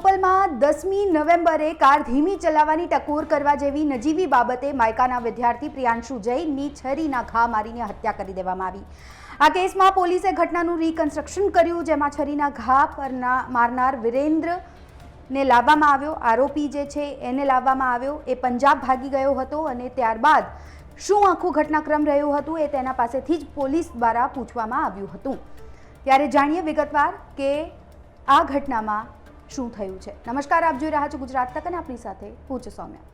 બોપલમાં દસમી નવેમ્બરે કાર ધીમી ચલાવવાની ટકોર કરવા જેવી નજીવી બાબતે માયકાના વિદ્યાર્થી પ્રિયાંશુ જૈનની છરીના ઘા મારીને હત્યા કરી દેવામાં આવી. આ કેસમાં પોલીસે ઘટનાનું રિકન્સ્ટ્રક્શન કર્યું, જેમાં છરીના ઘા પરના મારનાર વિરેન્દ્ર ને લાવવામાં આવ્યો. આરોપી જે છે એને લાવવામાં આવ્યો. એ પંજાબ ભાગી ગયો હતો અને ત્યારબાદ શું આખું ઘટનાક્રમ રહ્યું હતું એ તેના પાસેથી જ પોલીસ દ્વારા પૂછવામાં આવ્યું હતું. ત્યારે જાણીએ વિગતવાર કે આ ઘટનામાં શું થયું છે? નમસ્કાર, આપ જોઈ રહ્યા છો ગુજરાત તક અને આપણી સાથે પૂછ સૌમ્યા.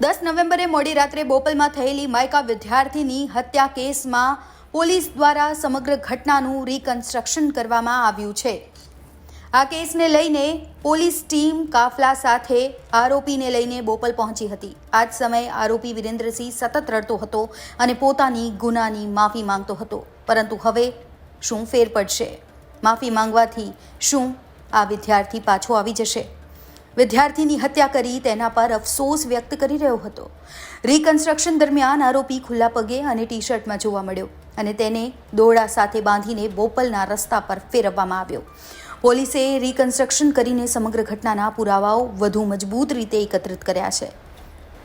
દસ નવેમ્બરે મોડી રાત્રે બોપલમાં થયેલી માયકા વિદ્યાર્થીની હત્યા કેસમાં પોલીસ દ્વારા સમગ્ર ઘટનાનું રિકન્સ્ટ્રક્શન કરવામાં આવ્યું છે. આ કેસને લઈને પોલીસ ટીમ કાફલા સાથે આરોપીને લઈને બોપલ પહોંચી હતી. આ જ સમયે આરોપી વિરેન્દ્રસિંહ સતત રડતો હતો અને પોતાની ગુનાની માફી માંગતો હતો. પરંતુ હવે શું ફેર પડશે? માફી માંગવાથી શું આ વિદ્યાર્થી પાછો આવી જશે. વિદ્યાર્થીની હત્યા કરી તેના પર અફસોસ વ્યક્ત કરી રહ્યો હતો. રિકન્સ્ટ્રક્શન દરમિયાન આરોપી ખુલ્લા પગે અને ટી શર્ટમાં જોવા મળ્યો અને તેને દોરડા સાથે બાંધીને બોપલના રસ્તા પર ફેરવવામાં આવ્યો. પોલીસે રિકન્સ્ટ્રક્શન કરીને સમગ્ર ઘટનાના પુરાવાઓ વધુ મજબૂત રીતે એકત્રિત કર્યા છે.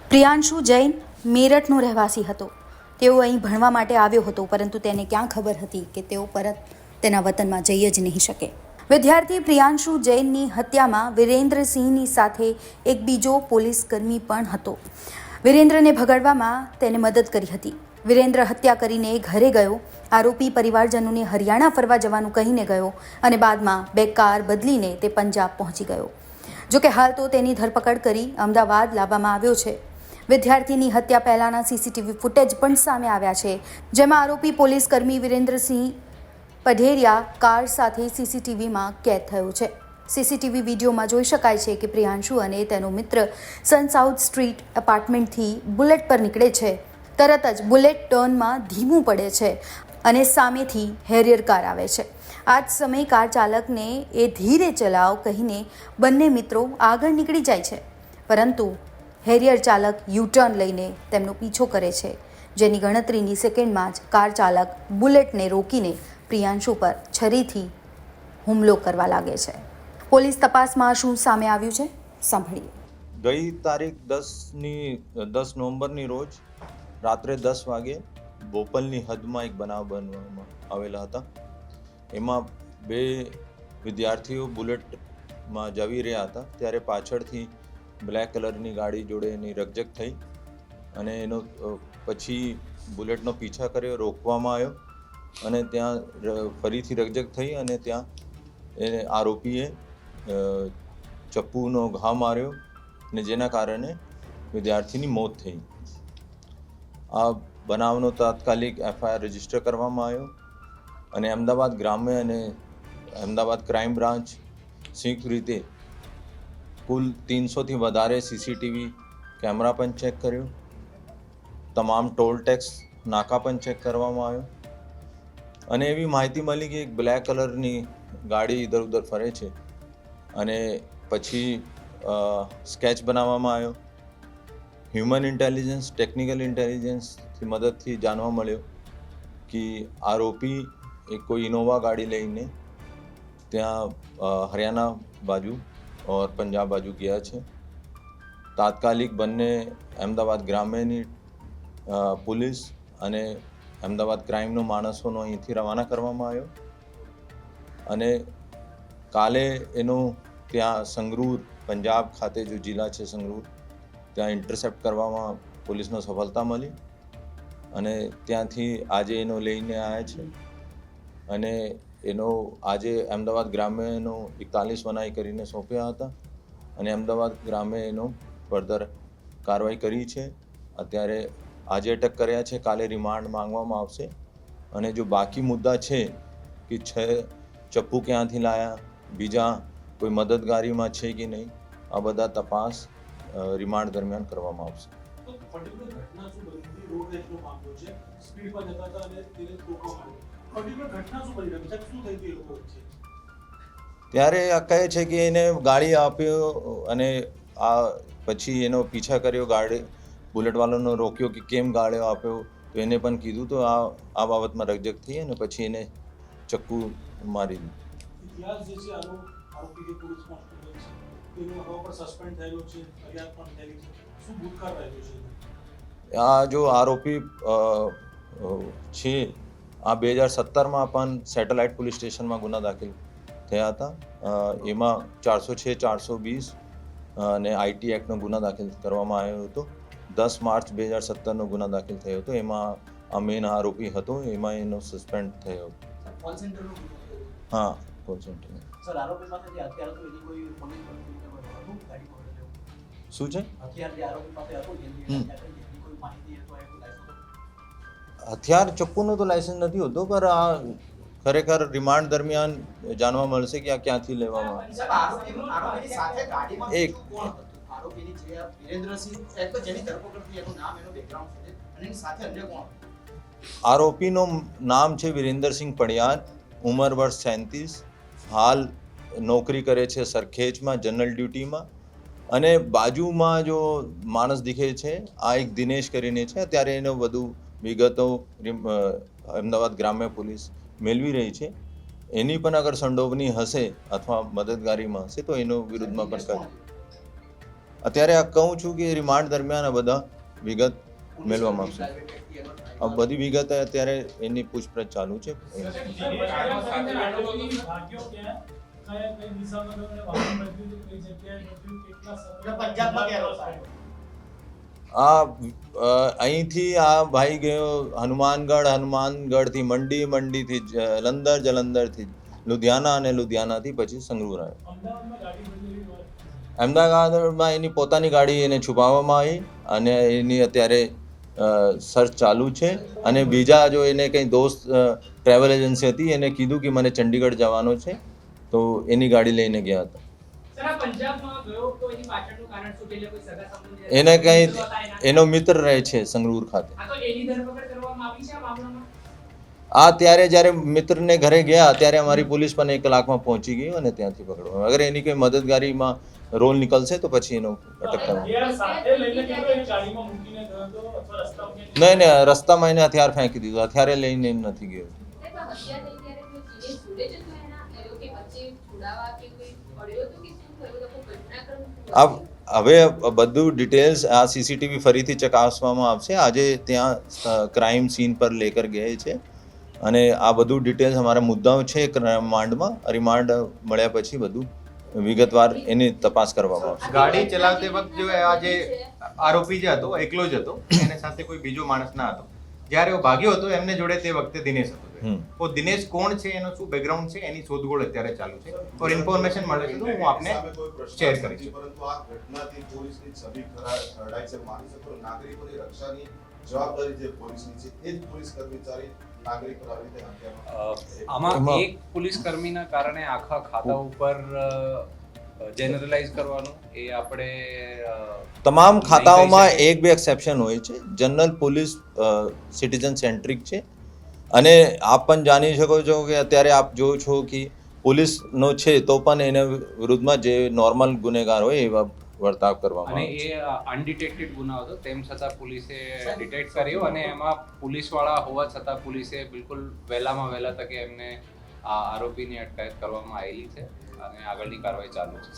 પ્રિયાંશુ જૈન મેરઠનો રહેવાસી હતો. તેઓ અહીં ભણવા માટે આવ્યો હતો, પરંતુ તેને ક્યાં ખબર હતી કે તેઓ પરત તેના વતનમાં જઈ જ નહીં શકે. વિદ્યાર્થી પ્રિયાંશુ જૈનની હત્યામાં વિરેન્દ્રસિંહની સાથે એક બીજો પોલીસ કર્મી પણ હતો. વિરેન્દ્રને ભગાડવામાં તેને મદદ કરી હતી. વિરેન્દ્ર હત્યા કરીને ઘરે ગયો. આરોપી પરિવારજનોને હરિયાણા ફરવા જવાનું કહીને ગયો અને બાદમાં બે કાર બદલીને તે પંજાબ પહોંચી ગયો. જોકે હાલ તો તેની ધરપકડ કરી અમદાવાદ લાવવામાં આવ્યો છે. વિદ્યાર્થીની હત્યા પહેલાના સીસીટીવી ફૂટેજ પણ સામે આવ્યા છે, જેમાં આરોપી પોલીસ કર્મી વિરેન્દ્રસિંહ પઢેરિયા કાર સાથે સીસીટીવીમાં કેદ થયો છે. સીસીટીવી વિડીયોમાં જોઈ શકાય છે કે પ્રિયાંશુ અને તેનો મિત્ર સન સાઉથ સ્ટ્રીટ એપાર્ટમેન્ટથી બુલેટ પર નીકળે છે. તરત જ બુલેટ ટર્નમાં ધીમું પડે છે અને સામેથી હેરિયર કાર આવે છે. આ જ સમયે કાર ચાલકને એ ધીરે ચલાવ કહીને બંને મિત્રો આગળ નીકળી જાય છે. પરંતુ હેરિયર ચાલક યુટર્ન લઈને તેમનો પીછો કરે છે, જેની ગણતરીની સેકન્ડમાં જ કાર ચાલક બુલેટને રોકીને પ્રિયાંશુ પર છરીથી હુમલો કરવા લાગે છે. પોલીસ તપાસમાં શું સામે આવ્યું છે? સાંભળીએ. ગઈ તારીખ દસની, દસ નવેમ્બરની રોજ રાત્રે દસ વાગે બોપલની હદમાં એક બનાવ બનવામાં આવેલા હતા. એમાં બે વિદ્યાર્થીઓ બુલેટમાં જવી રહ્યા હતા. ત્યારે પાછળથી બ્લેક કલરની ગાડી જોડે એની રકઝક થઈ અને એનો પછી બુલેટનો પીછા કર્યો, રોકવામાં આવ્યો. અને ત્યાં ફરીથી રકઝક થઈ અને ત્યાં એને આરોપીએ ચપ્પુનો ઘા માર્યો ને જેના કારણે વિદ્યાર્થીની મોત થઈ. આ બનાવનો તાત્કાલિક એફઆઈઆર રજિસ્ટર કરવામાં આવ્યો અને અમદાવાદ ગ્રામ્ય અને અમદાવાદ ક્રાઇમ બ્રાન્ચ સંયુક્ત રીતે કુલ ત્રણસોથી વધારે સીસીટીવી કેમેરા પણ ચેક કર્યો. તમામ ટોલ ટેક્સ નાકા પણ ચેક કરવામાં આવ્યો. અને એવી માહિતી મળી કે એક બ્લેક કલરની ગાડી ઇધર ઉધર ફરે છે. અને પછી સ્કેચ બનાવવામાં આવ્યો. હ્યુમન ઇન્ટેલિજન્સ ટેકનિકલ ઇન્ટેલિજન્સથી મદદથી જાણવા મળ્યો કે આરોપી એક કોઈ ઇનોવા ગાડી લઈને ત્યાં હરિયાણા બાજુ ઓર પંજાબ બાજુ ગયા છે. તાત્કાલિક બંને અમદાવાદ ગ્રામ્યની પોલીસ અને અમદાવાદ ક્રાઇમનો માણસોનો અહીંથી રવાના કરવામાં આવ્યો. અને કાલે એનો ત્યાં સંગરૂર, પંજાબ ખાતે જો જિલ્લા છે સંગરૂર, ત્યાં ઇન્ટરસેપ્ટ કરવામાં પોલીસનો સફળતા મળી અને ત્યાંથી આજે એનો લઈને આવ્યા છે. અને એનો આજે અમદાવાદ ગ્રામે એનો એકતાલીસ વનાઈ કરીને સોંપ્યા હતા અને અમદાવાદ ગ્રામે એનો ફર્ધર કાર્યવાહી કરી છે. અત્યારે આજે અટક કર્યા છે કાલે રિમાન્ડ માંગવામાં આવશે. અને જો બાકી મુદ્દા છે કે છે ચપ્પુ ક્યાંથી લાયા બીજા કોઈ મદદગારીમાં છે કે નહીં આ બધા તપાસ રિમાન્ડ દરમિયાન કરવામાં આવશે. ત્યારે આ કહે છે કે એને ગાડી આપ્યો અને આ પછી એનો પીછા કર્યો ગાડી બુલેટવાળાનો રોક્યો કે કેમ ગાળ્યો આપ્યો તો એને પણ કીધું તો આ આ બાબતમાં રકજક થઈ અને પછી એને ચક્કુ મારી દીધું? આ જો આરોપી છે આ બે હજાર સત્તરમાં પણ સેટેલાઇટ પોલીસ સ્ટેશનમાં ગુના દાખલ થયા હતા. એમાં ચારસો છે ચારસો વીસ અને આઈટી એક્ટનો ગુના દાખલ કરવામાં આવ્યો હતો. દસ માર્ચ બે હજાર સત્તરનો ગુના દાખલ થયો હતો. એમાં આ મેન આરોપી હતો. એમાં એનો સસ્પેન્ડ થયો. હતો. હા કોલ પકડેલો શું છે? હથિયાર ચપ્પુનું તો લાયસન્સ નથી હોતો પર આ ખરેખર રિમાન્ડ દરમિયાન જાણવા મળશે કે આ ક્યાંથી લેવામાં એક- આરોપીની જે વિરેન્દ્રસિંહ એક જેની ધરપકડ એનું નામ એનું બેકગ્રાઉન્ડ છે અને એની સાથે અન્ય કોણ? આરોપીનું નામ છે વિરેન્દ્રસિંહ પડિયાર ઉંમર વર્ષ સેંતીસ હાલ નોકરી કરે છે સરખેજમાં જનરલ ડ્યુટીમાં અને બાજુમાં જો માણસ દીખે છે આ એક દિનેશ કરીને છે ત્યારે એનો વધુ વિગતો અમદાવાદ ગ્રામ્ય પોલીસ મેળવી રહી છે એની પણ અગર સંડોવણી હશે અથવા મદદગારીમાં હશે તો એનો વિરુદ્ધમાં પણ કરે અત્યારે આ કહું છું કે રિમાન્ડ દરમિયાન આ બધા વિગત મેળવવામાં આવશે. આ બધી વિગત અત્યારે એની પૂછપરછ ચાલુ છે. આ અહીંથી આ ભાઈ ગયો હનુમાનગઢ, હનુમાનગઢથી મંડી, મંડીથી જલંધર જલંધરથી લુધિયાના અને લુધિયાનાથી પછી સંગરૂર આવ્યો અમદાવાદમાં એની પોતાની ગાડી એને છુપાવવામાં આવી અને એની અત્યારે સર્ચ ચાલુ છે. અને બીજા જો એને કંઈ દોસ્ત ટ્રાવેલ એજન્સી હતી એને કીધું કે મને ચંડીગઢ જવાનો છે. તો એની ગાડી લઈને ગયા હતા. એની કોઈ? એનો મિત્ર રહે છે સંગરૂર ખાતે. આ ત્યારે જ્યારે મિત્રને ઘરે ગયા ત્યારે અમારી પોલીસ પણ એક કલાકમાં પહોંચી ગઈ અને ત્યાંથી પકડવા અગર એની કોઈ મદદગારીમાં રોલ નીકળશે તો પછી એનો અટક કરવા હથિયાર સાથે લઈને ગયો એને ગાડીમાં મૂકીને ગયો હતો અથવા રસ્તામાં ક્યાંય નહીં નહીં રસ્તામાં એને હથિયાર ફેંકી દીધું. હથિયારે લઈને નથી ગયો? હવે બધું ડિટેલ્સ આ સીસીટીવી ફરીથી ચકાસવામાં આવશે. આજે ત્યાં ક્રાઇમ સીન પર લેકર ગયે છે. અને આ બધું ડિટેલ્સ અમારા મુદ્દાઓ છે રિમાન્ડમાં. રિમાન્ડ મળ્યા પછી બધું વિગતવાર એની તપાસ કરવામાં આવશે. ગાડી ચલાવતી વખતે જો આ જે આરોપી જે હતો એકલો જ હતો એને સાથે કોઈ બીજો માણસ ના હતો. જ્યારે એ ભાગ્યો હતો એમને જોડે તે વખતે દિનેશ હતો. તો દિનેશ કોણ છે એનો શું બેકગ્રાઉન્ડ છે એની શોધખોળ અત્યારે ચાલુ છે. ઓર ઇન્ફોર્મેશન મળે છે તો હું આપને શેર કરીશ. પરંતુ આ ઘટનાથી પોલીસની છબી ખરા ખરડાય છે. માની શકો નાગરિકોની રક્ષાની જવાબદારી જે પોલીસની છે એ જ પોલીસ કર્મચારી નાગરિક પર આવી રીતે આમાં એક પોલીસ કર્મીના કારણે આખા ખાતા ઉપર જનરલાઇઝ કરવાનું એ આપણે તમામ ખાતાઓમાં એક બે એક્સેપ્શન હોય છે. જનરલ પોલીસ સિટીઝન સેન્ટ્રિક છે. અને આપ પણ જાણી શકો છો કે અત્યારે આપ જો છો કે પોલીસનો છે તો પણ એના વિરુદ્ધમાં જે નોર્મલ ગુનેગાર હોય એવા વર્તાવ કરવામાં અને આવે છે. એ અનડિટેક્ટેડ ગુના હતો. તેમ છતાં પોલીસે ડિટેક્ટ કર્યો અને એમાં પોલીસવાળા હોવા છતાં પોલીસે બિલકુલ વહેલામાં વહેલા તકે એમને આ આરોપીની અટકાયત કરવામાં આવેલી છે અને આગળની કાર્યવાહી ચાલુ છે.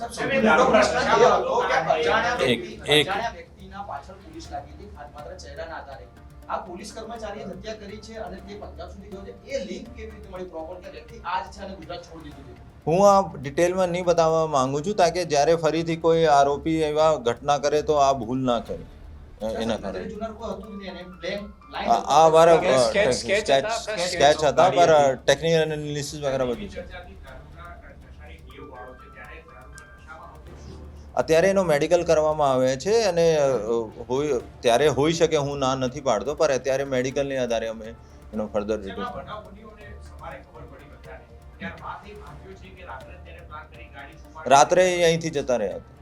એક- એક- વ્યક્તિના પાછળ પોલીસ લાગી હતી માત્ર ચહેરાના આધારે. આ પોલીસ કર્મચારીએ હત્યા કરી છે અને તે પંજાબ સુધી ગયો છે. એ લિંક કેવી રીતે મળી? પ્રોપર કે વ્યક્તિ આ જ છે અને ગુજરાત છોડી દીધું છે? હું આ ડિટેલમાં નહીં બતાવવા માંગુ છું તાકે જ્યારે ફરીથી કોઈ આરોપી એવા ઘટના કરે તો આ ભૂલ ના કરે. એના કારણે. આ હતું. મારા Sketch- sketch હતા, આપણા સ્કેચ હતા પર ટેકનિકલ એનાલિસિસ વગેરે બધું છે. અત્યારે એનો મેડિકલ કરવામાં આવે છે અને હોય ત્યારે હોઈ શકે હું ના નથી પાડતો પણ અત્યારે મેડિકલને આધારે અમે એનો ફર્ધર ડિટેલ રાત્રે અહીંથી જતા રહ્યા હતા?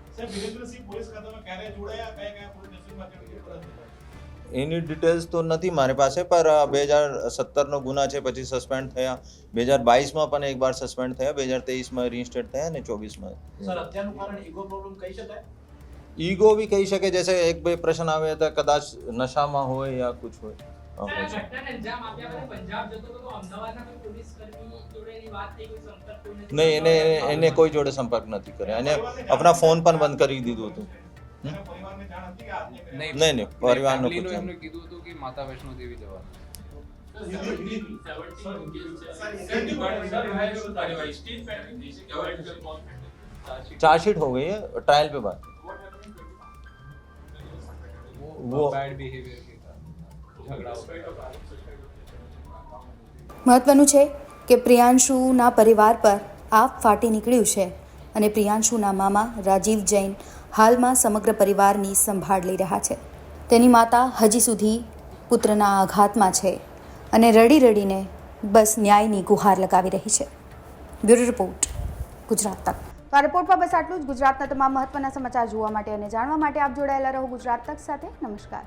એની ડિટેલ્સ તો નથી મારી પાસે પર બે હજાર સત્તરનો ગુના છે પછી સસ્પેન્ડ થયા. બે હજાર બાવીસમાં પણ એક વાર સસ્પેન્ડ થયા. બે હજાર તેવીસમાં રીઇન્સ્ટેટ થયા અને ચોવીસમાં સર હત્યાનું કારણ ઈગો પ્રોબ્લેમ કહી શકાય? ઈગો બી કહી શકે જૈસે એક બે પ્રશ્ન આવે હતા કદાચ નશામાં હોય યા કુછ હોય. હોય આ છે ઘટનાને અંજામ આપ્યા પછી પંજાબ જતો હતો તો અમદાવાદના કોઈ પોલીસ કર્મી જોડે એની વાત થઈ કોઈ સંપર્ક કોઈ નથી નહીં એને એને- એને કોઈ જોડે સંપર્ક નથી કર્યો એને આપણા ફોન પણ બંધ કરી દીધું હતું હમ? નહીં નહીં પરિવારનો ફેમિલીનું કોઈ એમને કીધું હતું કે માતા વૈષ્ણો દેવી જવાનું चार्जशीट हो गई है ट्रायल पे बात वो બેડ બિહેવિયર કે ઝઘડા हो गया મહત્વનું છે કે પ્રિયાંશુના પરિવાર પર આપ ફાટી નીકળ્યું છે અને પ્રિયાંશુના મામા રાજીવ જૈન હાલમાં સમગ્ર પરિવારની સંભાળ લઈ રહ્યા છે. તેની માતા હજી સુધી પુત્રના આઘાતમાં છે અને રડી રડીને બસ ન્યાયની ગુહાર લગાવી રહી છે. બ્યુરો રિપોર્ટ, ગુજરાત તક. તો આ રિપોર્ટમાં બસ આટલું જ. ગુજરાતના તમામ મહત્વના સમાચાર જોવા માટે અને જાણવા માટે આપ જોડાયેલા રહો ગુજરાત તક સાથે. નમસ્કાર.